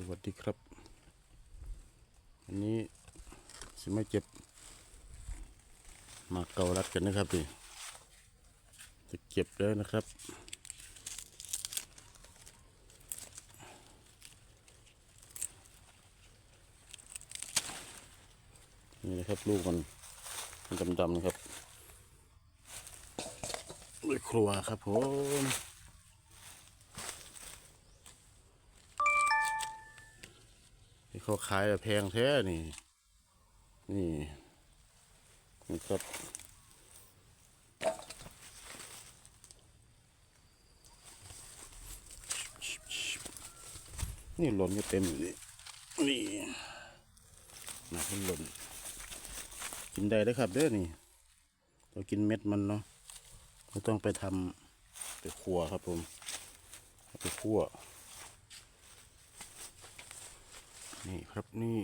สวัสดีครับ อันนี้สิไม่เจ็บมาเกาลัดกันนะครับนี่จะเก็บแล้วนะครับ นี่นะครับลูกมันมันดำๆนะครับด้วยครัวครับผม ที่เขาขายอะแพงแท้นี่ นี่นี่ครับนี่หล่นก็เต็มอยู่นี่นี่นะมันหล่นกินได้ได้ครับเด้อนี่เรากินเม็ดมันเนาะเราต้องไปทำไปคั่วครับผม ไปคั่ว นี่ครับนี่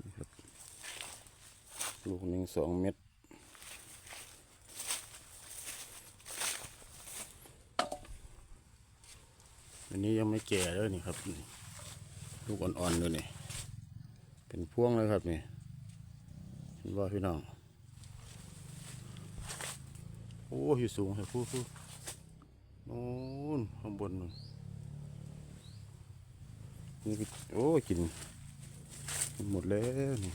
นี่ครับลูกหนึ่งสองเม็ดอันนี้ยังไม่แก่เลยนี่ครับ ลูกอ่อนๆเลยนี่ เป็นพวงเลยครับนี่เห็นว่าพี่น้อง โอ้อยู่สูงครับผู้ผู้นู้นข้างบนนู่นนี่โอ้กินหมดแล้ว นี่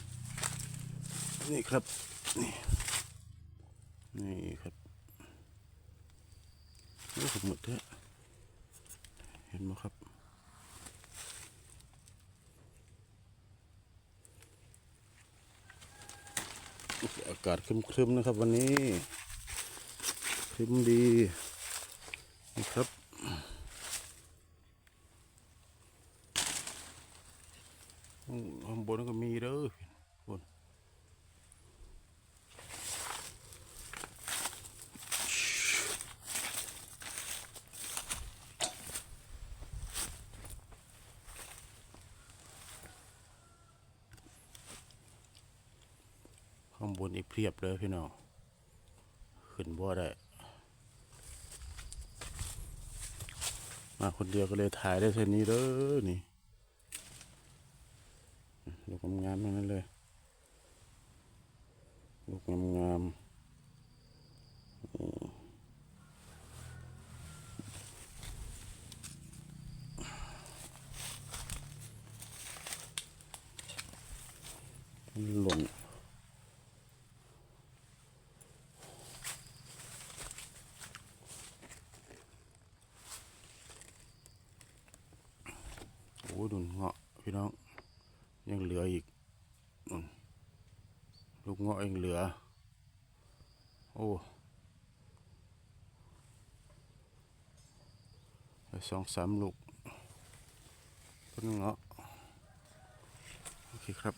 นี่ครับ นี่นี่ครับโอ้หมดแล้วเห็นไหมครับอากาศครึมๆนะครับวันนี้ คลิมดีนะครับข้างบนก็มีเด้อบนข้างบนอีกเพียบเลยพี่น้องขึ้นบ่ได้ มาคนเดียวก็เลยถ่ายได้เท่านี้เด้อนี่ลูกงามๆนั้นเลยลูกงามๆหล่น ดุนเงาะพี่น้อง ยังเหลืออีกนู่นลูกเงาะยังเหลือ โอ้สองสามลูกต้นเงาะ โอเคครับ